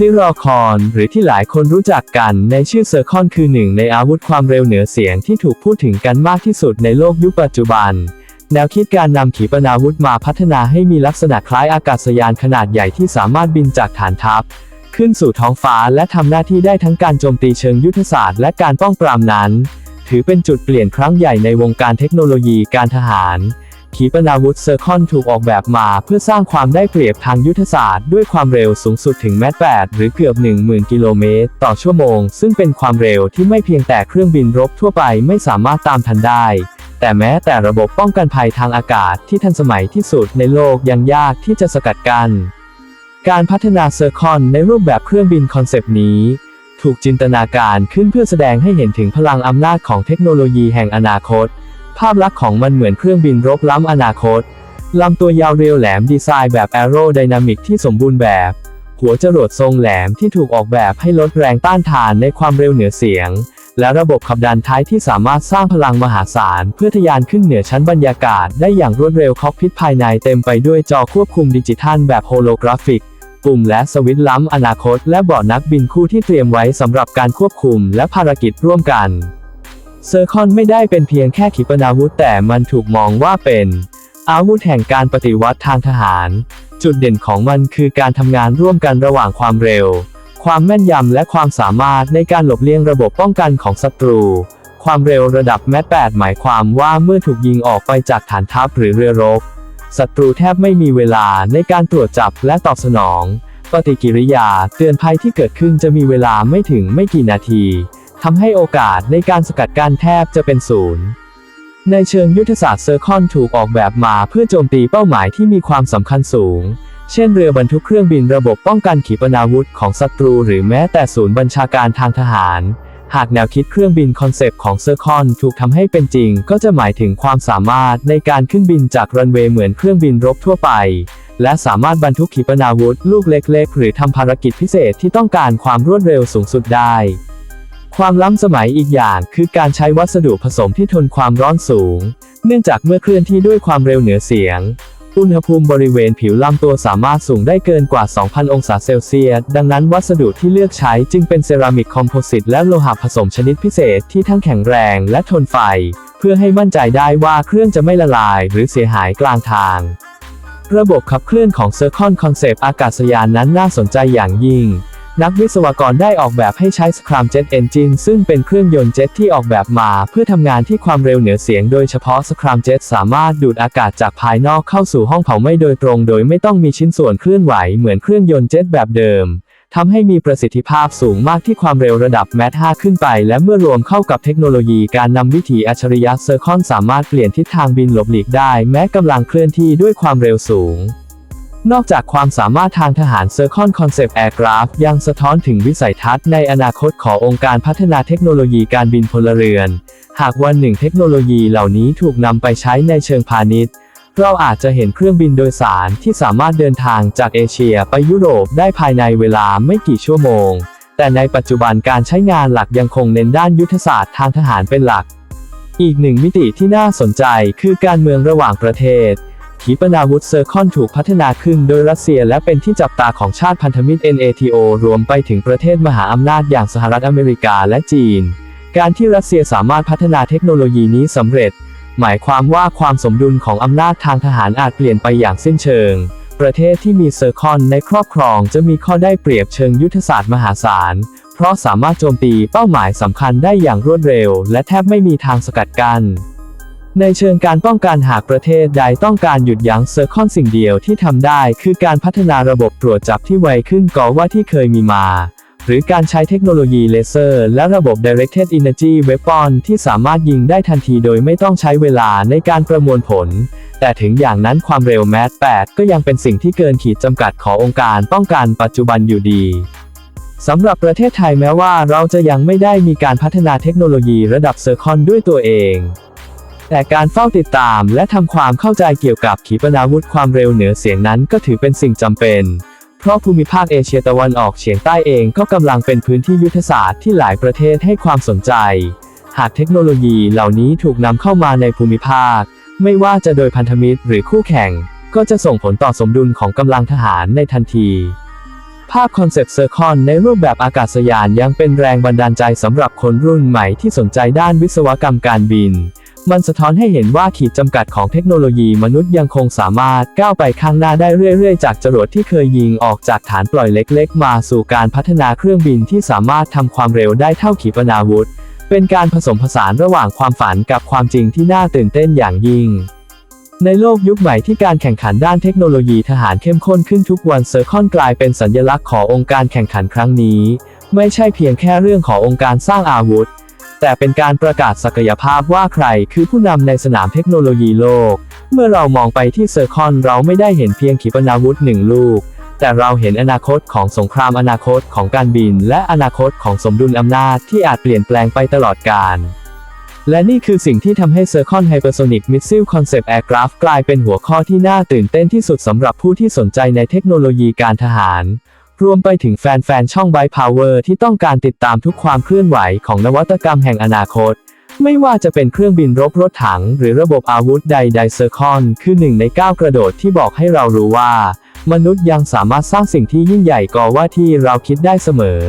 ซิรอคอนหรือที่หลายคนรู้จักกันในชื่อเซอร์คอนคือหนึ่งในอาวุธความเร็วเหนือเสียงที่ถูกพูดถึงกันมากที่สุดในโลกยุคปัจจุบัน แนวคิดการนำขีปนาวุธมาพัฒนาให้มีลักษณะคล้ายอากาศยานขนาดใหญ่ที่สามารถบินจากฐานทัพ ขึ้นสู่ท้องฟ้าและทำหน้าที่ได้ทั้งการโจมตีเชิงยุทธศาสตร์และการป้องปรามนั้น ถือเป็นจุดเปลี่ยนครั้งใหญ่ในวงการเทคโนโลยีการทหาร ขีปนาวุธเซอร์คอนถูกออกแบบมาเพื่อสร้างความได้เปรียบทางยุทธศาสตร์ด้วยความเร็วสูงสุดถึงแมต8หรือเกือบ 10,000 กิโลเมตรต่อชั่วโมง ซึ่งเป็นความเร็วที่ไม่เพียงแต่เครื่องบินรบทั่วไปไม่สามารถตามทันได้ แต่แม้แต่ระบบป้องกันภัยทางอากาศที่ทันสมัยที่สุดในโลกยังยากที่จะสกัดกั้นการพัฒนาเซอร์คอนในรูปแบบเครื่องบินคอนเซปต์นี้ถูกจินตนาการขึ้นเพื่อแสดงให้เห็นถึงพลังอำนาจของเทคโนโลยีแห่งอนาคต ภาพลักษณ์ของมันเหมือนเครื่องบินรบล้ำอนาคต ลำตัวยาวเรียวแหลมดีไซน์แบบแอโรไดนามิกที่สมบูรณ์แบบ หัวจรวดทรงแหลมที่ถูกออกแบบให้ลดแรงต้านทานในความเร็วเหนือเสียง และระบบขับดันท้ายที่สามารถสร้างพลังมหาศาลเพื่อทะยานขึ้นเหนือชั้นบรรยากาศได้อย่างรวดเร็วคอกพิทภายในเต็มไปด้วยจอควบคุมดิจิทัลแบบโฮโลกราฟิกปุ่มและสวิตช์ล้ำอนาคต และเบาะนักบินคู่ที่เตรียมไว้สำหรับการควบคุมและภารกิจร่วมกัน เซอร์คอนไม่ได้เป็นเพียงแค่ขีปนาวุธแต่มันถูกมองว่าเป็น อาวุธแห่งการปฏิวัติทางทหาร จุดเด่นของมันคือการทำงานร่วมกันระหว่างความเร็ว ความแม่นยำและความสามารถในการหลบเลี่ยงระบบป้องกันของศัตรู ความเร็วระดับแมต8หมายความว่าเมื่อถูกยิงออกไปจากฐานทัพหรือเรือรบศัตรูแทบไม่มีเวลาในการตรวจจับและตอบสนอง ปฏิกิริยาเตือนภัยที่เกิดขึ้นจะมีเวลาไม่ถึงไม่กี่นาที ทำให้โอกาสในการสกัดกั้นแทบจะเป็นศูนย์ ในเชิงยุทธศาสตร์เซอร์คอนถูกออกแบบมาเพื่อโจมตีเป้าหมายที่มีความสำคัญสูง เช่นเรือบรรทุกเครื่องบินระบบป้องกันขีปนาวุธของศัตรูหรือแม้แต่ศูนย์บัญชาการทางทหาร หากแนวคิดเครื่องบินคอนเซปต์ของเซอร์คอนถูกทำให้เป็นจริง ก็จะหมายถึงความสามารถในการขึ้นบินจากรันเวย์เหมือนเครื่องบินรบทั่วไปและสามารถบรรทุกขีปนาวุธลูกเล็กๆ หรือทำภารกิจพิเศษที่ต้องการความรวดเร็วสูงสุดได้ ความล้ำสมัยอีกอย่างคือการใช้วัสดุผสมที่ทนความร้อนสูง เนื่องจากเมื่อเคลื่อนที่ด้วยความเร็วเหนือเสียง อุณหภูมิบริเวณผิวลำตัวสามารถสูงได้เกินกว่า 2,000 องศาเซลเซียส ดังนั้นวัสดุที่เลือกใช้จึงเป็นเซรามิกคอมโพสิตและโลหะผสมชนิดพิเศษที่ทั้งแข็งแรงและทนไฟ เพื่อให้มั่นใจได้ว่าเครื่องจะไม่ละลายหรือเสียหายกลางทางระบบขับเคลื่อนของ Circon Concept อากาศยานนั้นน่าสนใจอย่างยิ่ง นักวิศวกรได้ออกแบบให้ใช้ Scram Jet Engine ซึ่งเป็นเครื่องยนต์เจ็ตที่ออกแบบมา เพื่อทำงานที่ความเร็วเหนือเสียง โดยเฉพาะ Scram Jet สามารถดูดอากาศจากภายนอกเข้าสู่ห้องเผาไหม้โดยตรง โดยไม่ต้องมีชิ้นส่วนเคลื่อนไหวเหมือนเครื่องยนต์เจ็ตแบบเดิมทำให้มีประสิทธิภาพสูงมากที่ความเร็วระดับแมท5ขึ้นไป และเมื่อรวมเข้ากับเทคโนโลยีการนำวิถีอัจฉริยะเซอร์คอนสามารถเปลี่ยนทิศทางบินหลบหลีกได้ แม้กำลังเคลื่อนที่ด้วยความเร็วสูง นอกจากความสามารถทางทหาร Circon Concept Aircraft ยังสะท้อนถึงวิสัยทัศน์ในอนาคตขององค์การพัฒนาเทคโนโลยีการบินพลเรือน หากวันหนึ่งเทคโนโลยีเหล่านี้ถูกนำไปใช้ในเชิงพาณิชย์ เราอาจจะเห็นเครื่องบินโดยสารที่สามารถเดินทางจากเอเชียไปยุโรปได้ภายในเวลาไม่กี่ชั่วโมง แต่ในปัจจุบันการใช้งานหลักยังคงเน้นด้านยุทธศาสตร์ทางทหารเป็นหลัก อีกหนึ่งมิติที่น่าสนใจคือการเมืองระหว่างประเทศ ขีปนาวุธเซอร์คอนถูกพัฒนาขึ้นโดยรัสเซียและเป็นที่จับตาของชาติพันธมิตร NATO รวมไปถึงประเทศมหาอำนาจอย่างสหรัฐอเมริกาและจีน การที่รัสเซียสามารถพัฒนาเทคโนโลยีนี้สำเร็จ หมายความว่าความสมดุลของอำนาจทางทหารอาจเปลี่ยนไปอย่างสิ้นเชิง ประเทศที่มีเซอร์คอนในครอบครองจะมีข้อได้เปรียบเชิงยุทธศาสตร์มหาศาล เพราะสามารถโจมตีเป้าหมายสำคัญได้อย่างรวดเร็ว และแทบไม่มีทางสกัดกัน้น ในเชิงการป้องกันหากประเทศใดต้องการหยุดยั้งเซอร์คอนสิ่งเดียวที่ทำได้ คือการพัฒนาระบบตรวจจับที่ไวขึ้นกว่าที่เคยมีมา หรือการใช้เทคโนโลยีเลเซอร์ และระบบ Directed Energy Weapon ที่สามารถยิงได้ทันทีโดยไม่ต้องใช้เวลาในการประมวลผล แต่ถึงอย่างนั้นความเร็วแมส8ก็ยังเป็นสิ่งที่เกินขีดจำกัดขององค์การป้องกันปัจจุบันอยู่ดีสำหรับประเทศไทยแม้ว่าเราจะยังไม่ได้มีการพัฒนาเทคโนโลยีระดับเซอร์คอนด้วยตัวเอง แต่การเฝ้าติดตามและทำความเข้าใจเกี่ยวกับขีปนาวุธความเร็วเหนือเสียงนั้นก็ถือเป็นสิ่งจำเป็น เพราะภูมิภาคเอเชียตะวันออกเฉียงใต้เองก็กำลังเป็นพื้นที่ยุทธศาสตร์ที่หลายประเทศให้ความสนใจ หากเทคโนโลยีเหล่านี้ถูกนำเข้ามาในภูมิภาค ไม่ว่าจะโดยพันธมิตรหรือคู่แข่ง ก็จะส่งผลต่อสมดุลของกำลังทหารในทันทีภาพคอนเซปต์เซอร์คอนในรูปแบบอากาศยานยังเป็นแรงบันดาลใจสำหรับคนรุ่นใหม่ที่สนใจด้านวิศวกรรมการบิน มันสะท้อนให้เห็นว่าขีดจำกัดของเทคโนโลยีมนุษย์ยังคงสามารถก้าวไปข้างหน้าได้เรื่อยๆ จากจรวดที่เคยยิงออกจากฐานปล่อยเล็กๆ มาสู่การพัฒนาเครื่องบินที่สามารถทำความเร็วได้เท่าขีปนาวุธ เป็นการผสมผสานระหว่างความฝันกับความจริงที่น่าตื่นเต้นอย่างยิ่งในโลกยุคใหม่ที่การแข่งขันด้านเทคโนโลยีทหารเข้มข้นขึ้นทุกวันเซอร์คอนกลายเป็นสัญลักษณ์ขององค์การแข่งขันครั้งนี้ ไม่ใช่เพียงแค่เรื่องขององค์การสร้างอาวุธ แต่เป็นการประกาศศักยภาพว่าใครคือผู้นำในสนามเทคโนโลยีโลก เมื่อเรามองไปที่เซอร์คอนเราไม่ได้เห็นเพียงขีปนาวุธหนึ่งลูก แต่เราเห็นอนาคตของสงครามอนาคตของการบิน และอนาคตของสมดุลอำนาจที่อาจเปลี่ยนแปลงไปตลอดกาลและนี่คือสิ่งที่ทำให้ Circon Hypersonic Missile Concept Aircraft กลายเป็นหัวข้อที่น่าตื่นเต้นที่สุดสำหรับผู้ที่สนใจในเทคโนโลยีการทหาร รวมไปถึงแฟนๆ ช่อง Byte Power ที่ต้องการติดตามทุกความเคลื่อนไหวของนวัตกรรมแห่งอนาคต ไม่ว่าจะเป็นเครื่องบินรบรถถัง หรือระบบอาวุธใดๆเซอร์คอนคือหนึ่งในก้ากระโดดที่บอกให้เรารู้ว่า มนุษย์ยังสามารถสร้างสิ่งที่ยิ่งใหญ่กว่าว่าที่เราคิดได้เสมอ